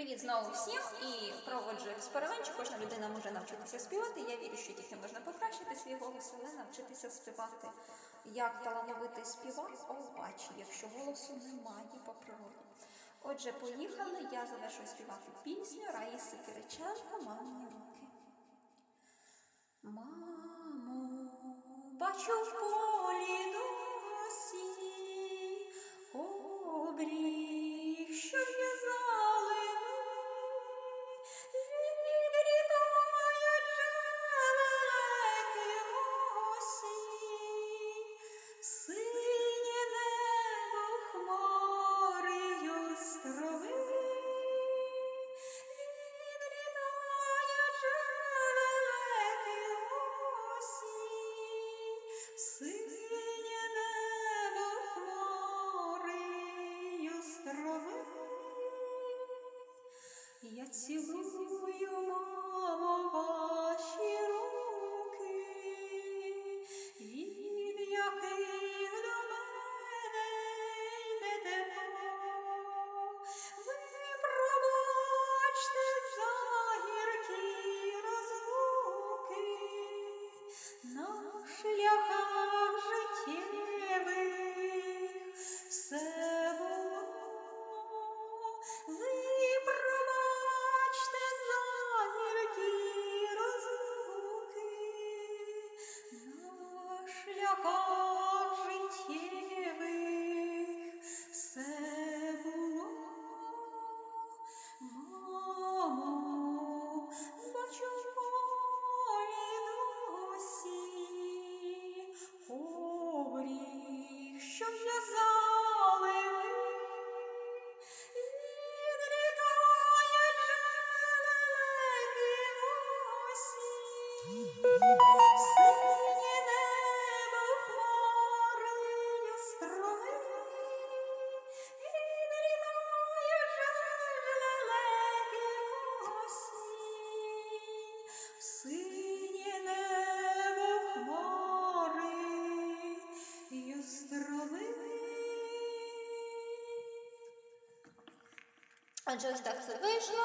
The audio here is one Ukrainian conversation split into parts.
Привіт знову всім і проводжу експеримент. Кожна людина може навчитися співати. Я вірю, що тільки можна покращити свій голос, але навчитися співати. Як талановитий співак, о, бачу, якщо голосу немає по природі. Отже, поїхали. Я завершую співати пісню Раїси Кириченко «Мамині руки. Мамо, бачу в полі досі Yeah. Я цілую, мамо, Bye. Ось так це вийшло.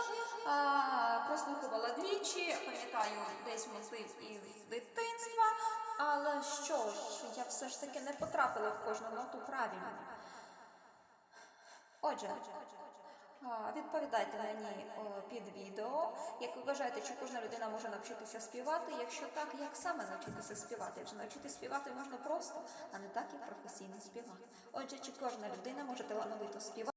Прослухувала двічі, пам'ятаю десь мотив із дитинства. Але що ж, я все ж таки не потрапила в кожну ноту правильно. Отже, відповідайте мені під відео. Як ви вважаєте, чи кожна людина може навчитися співати? Якщо так, як саме навчитися співати? Адже навчитися співати можна просто, а не так, як професійний співак. Отже, чи кожна людина може талановито співати?